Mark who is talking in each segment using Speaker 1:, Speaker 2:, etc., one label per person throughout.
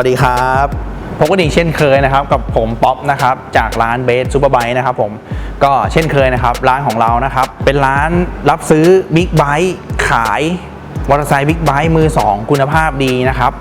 Speaker 1: วัสดีครับพบกันอีกเช่นเคยนะครับกับผมป๊อปนะครับจากร้านเบสซูเปอร์ไบค์นะครับผมก็เช่นเคยนะครับร้านของเรานะครับเป็นร้านรับซื้อบิ๊กไบค์ขายมอเตอร์ไซค์บิ๊กไบค์มือ 2 คุณภาพดีนะครับ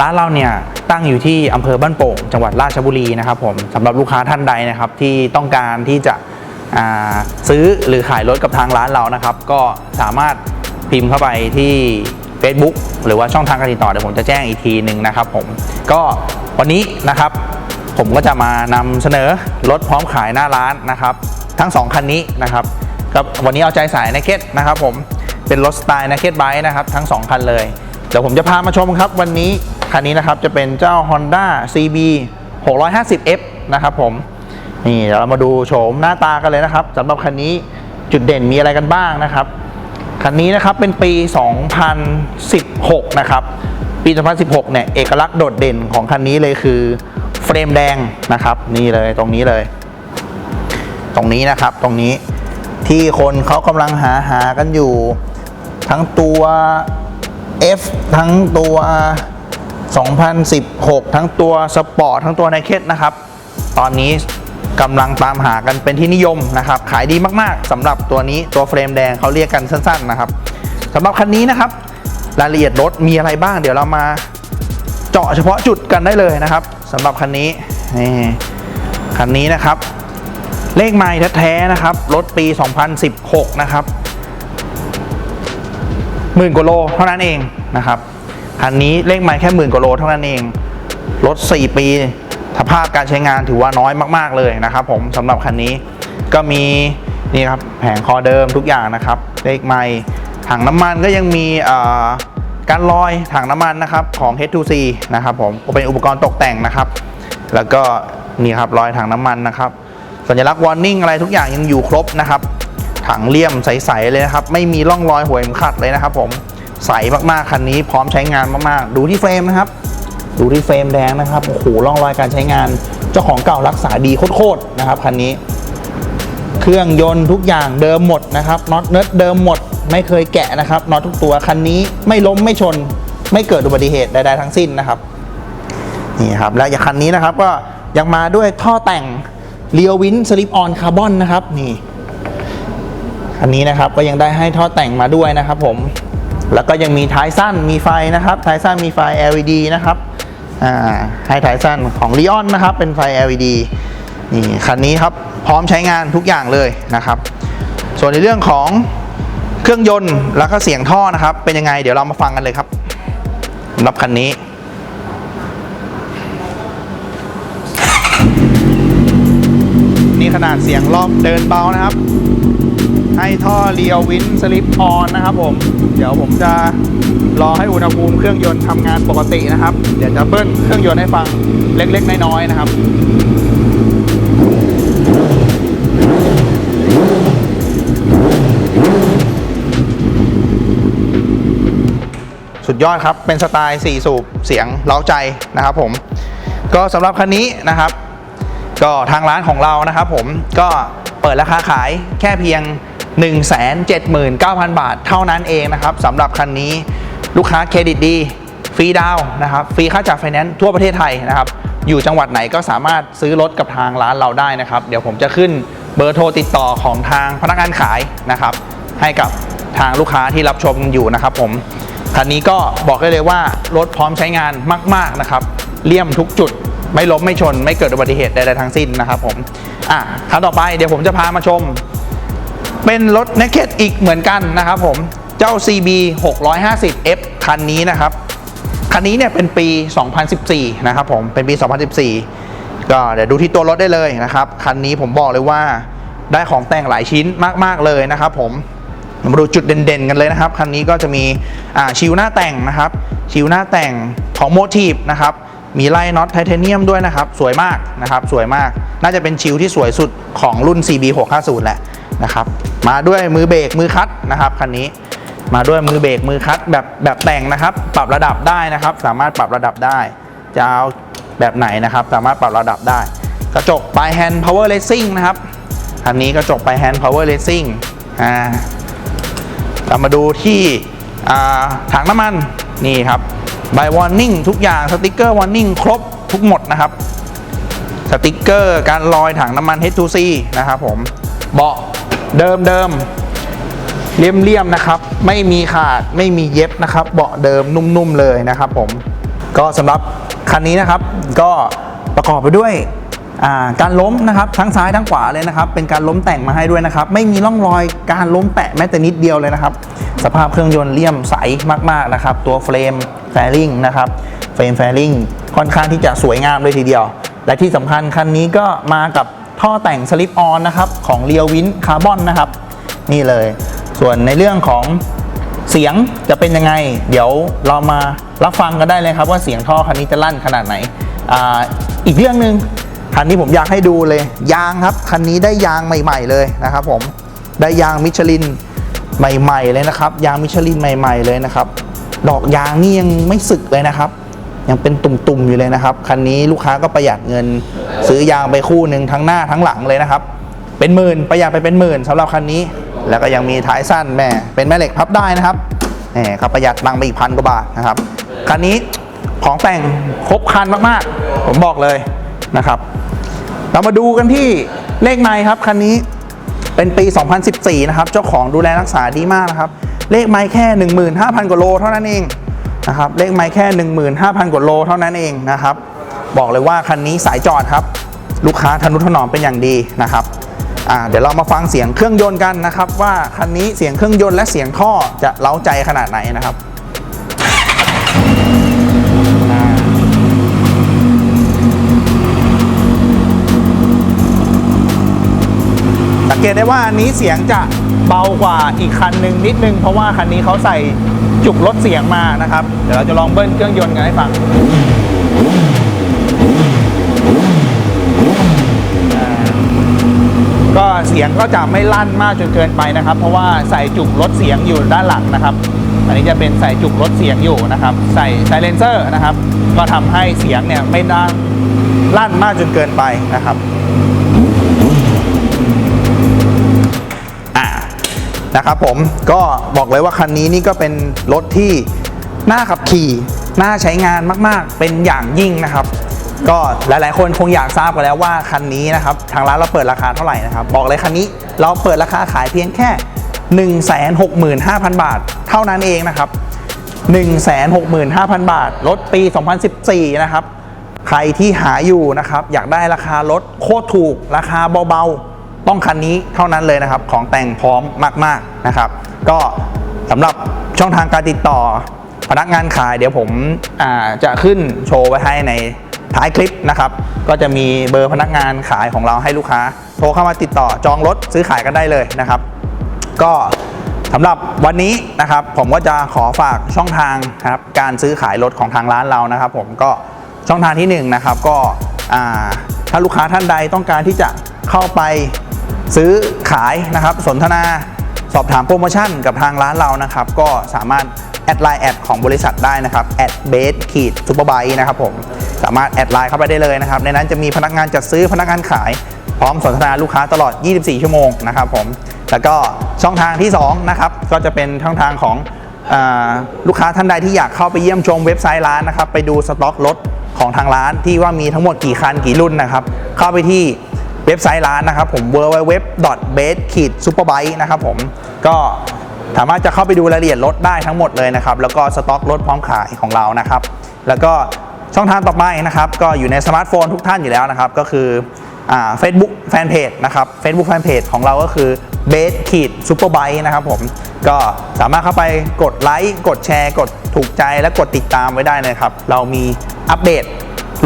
Speaker 1: ร้านเราเนี่ยตั้งอยู่ที่อำเภอบ้านโป่งจังหวัดราชบุรีนะครับผมสำหรับลูกค้าท่านใดนะครับที่ต้องการที่จะซื้อหรือขายรถกับทางร้านเรานะครับ ก็สามารถพิมพ์เข้าไปที่ Facebook หรือว่าช่องทางการติดต่อเดี๋ยวผมจะแจ้งอีกทีหนึ่งนะครับผมก็วันนี้นะครับ ผมก็จะมานำเสนอรถพร้อมขายหน้าร้านนะครับ ทั้ง 2 คันนี้นะครับก็วันนี้เอาใจสาย Naked นะครับผมเป็นรถสไตล์ Naked Bike นะครับทั้ง 2 คันเลย เดี๋ยวผมจะพามาชมครับวันนี้คันนี้นะครับจะเป็นเจ้า Honda CB 650F นะครับผมนี่เดี๋ยวเรามาดูโฉมหน้าตากันเลยนะครับสำหรับคันนี้จุดเด่นมีอะไรกันบ้างนะครับ คันนี้นะครับเป็นปี 2016 นะครับ ปี 2016 เนี่ย เอกลักษณ์โดดเด่นของคันนี้เลยคือเฟรมแดงนะครับ นี่เลยตรงนี้เลย ตรงนี้นะครับตรงนี้ที่คนเขากำลังหาหากันอยู่ ทั้งตัว F ทั้งตัว 2016 ทั้งตัวสปอร์ตทั้งตัว Naked นะครับ ตอนนี้ กำลังตามหากันเป็นที่นิยมนะครับ ขายดีมากๆสำหรับตัวนี้ตัวเฟรมแดงเขาเรียกกันสั้นๆนะครับสำหรับคันนี้นะครับ รายละเอียดรถมีอะไรบ้าง เดี๋ยวเรามาเจาะเฉพาะจุดกันได้เลยนะครับสำหรับคันนี้นี่คันนี้นะครับ เลขไม้แท้ๆนะครับรถปี 2016 นะครับหมื่นกว่าโลเท่านั้นเองนะครับคันนี้เลขไม้แค่หมื่นกว่าโลเท่านั้นเองรถ 4 ปี สภาพการใช้งานถือว่าน้อยมาก ๆเลยนะครับผมสำหรับคันนี้ก็มีนี่ครับแผงคอเดิมทุกอย่างนะครับเลขไม้ถังน้ำมันก็ยังมีการลอยถังน้ำมันนะครับของ H2C นะครับผมเป็นอุปกรณ์ตกแต่งนะครับ แล้วก็นี่ครับรอยถังน้ำมันนะครับ สัญลักษณ์ warning อะไรทุกอย่างยังอยู่ครบนะครับ ถังเลี่ยมใสๆเลยนะครับ ไม่มีร่องรอยหัวเข็มขัดเลยนะครับ ผมใสมากๆคันนี้พร้อมใช้งานมากๆ ดูที่เฟรมนะครับ ดูที่เฟรมแดงนะครับ โอ้โหร่องรอยการใช้งาน เจ้าของเก่ารักษาดีโคตรๆนะครับคันนี้ เครื่องยนต์ทุกอย่างเดิมหมดนะครับน็อตเนิร์ดเดิมหมด ไม่เคยแกะนะครับน็อตทุกตัวคันนี้ไม่ล้มไม่ชน ไม่เกิดอุบัติเหตุใดๆทั้งสิ้นนะครับนี่ครับและอย่างคันนี้นะครับก็ยังมาด้วยท่อแต่งเรียววินสลิปออนคาร์บอนนะครับนี่คันนี้นะครับก็ยังได้ให้ท่อแต่งมาด้วยนะครับผมแล้วก็ยังมีท้ายสั้นมีไฟนะครับ ท้ายสั้นมีไฟ LED นะครับ อ่าให้ท้ายสั้นของ l ีออนนะครับ เป็นไฟ LED นี่คันนี้ครับพร้อมใช้งานทุกอย่างเลยนะครับ ส่วนในเรื่องของเครื่องยนต์แล้วก็เสียงท่อนะครับ เป็นยังไงเดี๋ยวเรามาฟังกันเลยครับสำหรับคันนี้นี่ขนาดเสียงรอบเดินเบานะครับ ให้ท่อเรียววินสลิปออนนะครับผม เดี๋ยวผมจะรอให้อุณหภูมิเครื่องยนต์ทำงานปกตินะครับ เดี๋ยวจะเบิ้ลเครื่องยนต์ให้ฟังเล็กๆ น้อยๆนะครับสุดยอดครับ เป็นสไตล์ 4 สูบเสียงเล้าใจนะครับผม ก็สำหรับคันนี้นะครับ ก็ทางร้านของเรานะครับผมก็เปิดราคาขายแค่เพียง 179,000 บาทเท่านั้นเองนะครับสำหรับคันนี้ลูกค้าเครดิตดีฟรีดาวนะครับฟรีค่าจัดไฟแนนซ์ทั่วประเทศไทยนะครับอยู่จังหวัดไหนก็สามารถซื้อรถกับทางร้านเราได้นะครับ เดี๋ยวผมจะขึ้นเบอร์โทรติดต่อของทางพนักงานขายนะครับ ให้กับทางลูกค้าที่รับชมอยู่นะครับผมคันนี้ก็บอกได้เลยว่ารถพร้อมใช้งานมาก ๆนะครับ เลี่ยมทุกจุดไม่ล้มไม่ชน ไม่เกิดอุบัติเหตุใดๆทั้งสิ้นนะครับผมอะคันต่อไปเดี๋ยวผมจะพามาชม เป็นรถ Naked อีกเหมือนกันนะครับผม เจ้า CB 650F คันนี้นะครับ คันนี้เนี่ยเป็นปี 2014 นะครับผม เป็นปี 2014 ก็เดี๋ยวดูที่ตัวรถได้เลยนะครับ คันนี้ผมบอกเลยว่าได้ของแต่งหลายชิ้นมาก ๆ เลยนะครับผมมาดูจุดเด่นๆกันเลยนะครับ คันนี้ก็จะมีชิวหน้าแต่งนะครับ ชิวหน้าแต่งของโมทีฟนะครับ มีไล่น็อตไทเทเนียมด้วยนะครับ สวยมากนะครับ สวยมาก น่าจะเป็นชิวที่สวยสุดของรุ่น CB 650แหละ นะครับ มาด้วยมือเบรกมือคัดนะครับคันนี้มาด้วยมือเบรกมือคัดแบบแบบแต่งนะครับ ปรับระดับได้นะครับ สามารถปรับระดับได้จะเอาแบบไหนนะครับ สามารถปรับระดับได้ กระจกปลายแฮนด์พาวเวอร์เลสซิ่งนะครับคันนี้กระจกปลายแฮนด์พาวเวอร์เลสซิ่งอ่าเรามาดูที่ถังน้ำมันนี่ครับใบวอร์นิ่งทุกอย่างสติกเกอร์วอร์นิ่งครบทุกหมดนะครับสติกเกอร์การลอยถังน้ำมัน H2C นะครับผมเบาะ เดิมเดิมๆเลี่ยมๆนะครับ ไม่มีขาดไม่มีเย็บนะครับ เบาะเดิมนุ่มๆเลยนะครับ ผมก็สำหรับคันนี้นะครับ ก็ประกอบไปด้วยการล้มนะครับทั้งซ้ายทั้งขวาเลยนะครับ เป็นการล้มแต่งมาให้ด้วยนะครับ ไม่มีร่องรอยการล้มแตะแม้แต่นิดเดียวเลยนะครับ สภาพเครื่องยนต์เลี่ยมใสมากๆนะครับ ตัวเฟรมแฟริงนะครับเฟรมแฟริงค่อนข้างที่จะสวยงามเลยทีเดียว และที่สำคัญคันนี้ก็มากับ ท่อแต่งสลิปออนนะครับของเรียววินคาร์บอนนะครับ นี่เลย ส่วนในเรื่องของเสียงจะเป็นยังไง เดี๋ยวเรามารับฟังกันได้เลยครับว่าเสียงท่อคันนี้จะลั่นขนาดไหนอาอีกเรื่องหนึ่งคันนี้ผมอยากให้ดูเลย ยางครับคันนี้ได้ยางใหม่ ๆ เลยนะครับผมได้ยางมิชลินใหม่ ๆ เลยนะครับ ยางมิชลินใหม่ ๆ เลยนะครับ ดอกยางนี่ยังไม่สึกเลยนะครับ ยังเป็นตุ่มๆอยู่เลยนะครับ คันนี้ลูกค้าก็ประหยัดเงินซื้อยางไปคู่หนึ่งทั้งหน้าทั้งหลังเลยนะครับ เป็นหมื่นประหยัดไปเป็นหมื่นสำหรับคันนี้ แล้วก็ยังมีท้ายสั้นแม่ เป็นแม่เหล็กพับได้นะครับแหมครับประหยัดตังไปอีกพันกว่าบาทนะครับ คันนี้ของแต่งครบคันมากๆ ผมบอกเลยนะครับ เรามาดูกันที่เลขไมล์ครับคันนี้เป็นปี 2014 นะครับ เจ้าของดูแลรักษาดีมากนะครับ เลขไมล์แค่ 15,000กว่าโลเท่านั้นเอง นะครับเลขไมล์แค่ 15,000 กว่าโลเท่านั้นเองนะครับ บอกเลยว่าคันนี้สายจอดครับ ลูกค้าทนุถนอมเป็นอย่างดีนะครับเดี๋ยวเรามาฟังเสียงเครื่องยนต์กันนะครับ ว่าคันนี้เสียงเครื่องยนต์และเสียงท่อจะเล้าใจขนาดไหนนะครับสังเกตได้ว่าอันนี้เสียงจะเบากว่าอีกคันหนึ่งนิดนึง เพราะว่าคันนี้เขาใส่ จุกลดเสียงมานะครับ เดี๋ยวเราจะลองเบิ้ลเครื่องยนต์กันให้ฟังก็เสียงก็จะไม่ลั่นมากจนเกินไปนะครับ เพราะว่าใส่จุกลดเสียงอยู่ด้านหลังนะครับ อันนี้จะเป็นใส่จุกลดเสียงอยู่นะครับ ใส่ไซเลนเซอร์นะครับ ก็ทำให้เสียงเนี่ยไม่ดังลั่นมากจนเกินไปนะครับ นะครับผมก็บอกเลยว่าคันนี้นี่ก็เป็นรถที่น่าขับขี่น่าใช้งานมากๆ เป็นอย่างยิ่งนะครับ ก็หลายๆ คนคงอยากทราบกันแล้วว่าคันนี้นะครับทางร้านเราเปิดราคาเท่าไหร่นะครับ บอกเลยคันนี้เราเปิดราคาขายเพียงแค่ 165,000 บาท เท่านั้นเองนะครับ 165,000 บาทรถปี 2014 นะครับ ใครที่หาอยู่นะครับ อยากได้ราคารถโคตรถูกราคาเบาๆ ต้องคันนี้เท่านั้นเลยนะครับ ของแต่งพร้อมมากๆนะครับ ก็สำหรับช่องทางการติดต่อ พนักงานขายเดี๋ยวผมจะขึ้นโชว์ไว้ให้ในท้ายคลิปนะครับ ก็จะมีเบอร์พนักงานขายของเราให้ลูกค้า โทรเข้ามาติดต่อจองรถซื้อขายกันได้เลยนะครับ ก็สำหรับวันนี้นะครับผมก็จะขอฝากช่องทางนะครับการซื้อขายรถของทางร้านเรานะครับ ผมก็ช่องทางที่1นงนะครับก็ถ้าลูกค้าท่านใดต้องการที่จะเข้าไป ซื้อขายนะครับ สนทนาสอบถามโปรโมชั่นกับทางร้านเรานะครับ ก็สามารถแอดไลน์แอดของบริษัทได้นะครับแอดเบสขีดซูเปอร์ไบนะครับผมสามารถแอดไลน์เข้าไปได้เลยนะครับ ในนั้นจะมีพนักงานจัดซื้อพนักงานขาย พร้อมสนทนาลูกค้าตลอด 24 ชั่วโมงนะครับผมแล้วก็ช่องทางที่2นะครับก็จะเป็นช่องทางของอลูกค้าท่านใดที่อยากเข้าไปเยี่ยมชมเว็บไซต์ร้านนะครับ ไปดูสต็อกรถของทางร้านที่ว่ามีทั้งหมดกี่คันกี่รุ่นนะครับ เข้าไปที่ เว็บไซต์ร้านนะครับผม www.base-superbike นะครับผมก็สามารถจะเข้าไปดูรายละเอียดรถได้ทั้งหมดเลยนะครับ แล้วก็สต็อกรถพร้อมขายของเรานะครับ แล้วก็ช่องทางต่อไปนะครับ ก็อยู่ในสมาร์ทโฟนทุกท่านอยู่แล้วนะครับ ก็คือเฟซบุ๊กแฟนเพจนะครับ Facebook Fanpage ของเราก็คือเบสขีดซูเปอร์ไบนะครับผมก็สามารถเข้าไปกดไลค์กดแชร์ กดถูกใจและกดติดตามไว้ได้นะครับ เรามีอัปเดต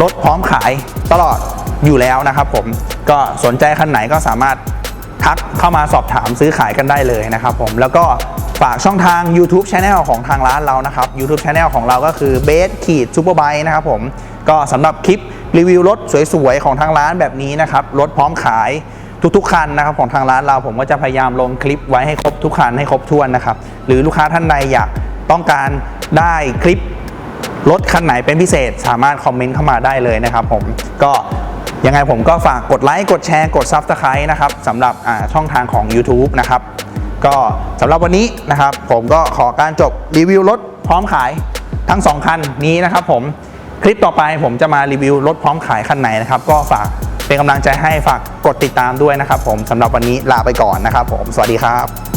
Speaker 1: รถพร้อมขายตลอด อยู่แล้วนะครับผมก็สนใจคันไหนก็สามารถทักเข้ามาสอบถามซื้อขายกันได้เลยนะครับผมแล้วก็ฝากช่องทาง YouTube Channel ของทางร้านเรานะครับ YouTube Channel ของเราก็คือ b a s ขีดซูเปอร์ไบนะครับผมก็สำหรับคลิปรีวิวรถสวยๆ ของทางร้านแบบนี้นะครับ รถพร้อมขายทุกๆคันนะครับของทางร้านเราผมก็จะพยายามลงคลิปไว้ให้ครบทุกคันให้ครบถ้วนนะครับ หรือลูกค้าท่านใดอยากต้องการได้คลิปรถคันไหนเป็นพิเศษ สามารถคอมเมนต์เข้ามาได้เลยนะครับผมก็ ยังไงผมก็ฝากกดไลค์ กดแชร์ กด Subscribe นะครับสำหรับช่องทางของ YouTube นะครับ ก็สำหรับวันนี้นะครับ ผมก็ขอการจบรีวิวรถพร้อมขายทั้งสองคันนี้นะครับผมคลิปต่อไปผมจะมารีวิวรถพร้อมขายคันไหนนะครับ ก็ฝากเป็นกำลังใจให้ฝากกดติดตามด้วยนะครับ ผมสำหรับวันนี้ลาไปก่อนนะครับ ผมสวัสดีครับ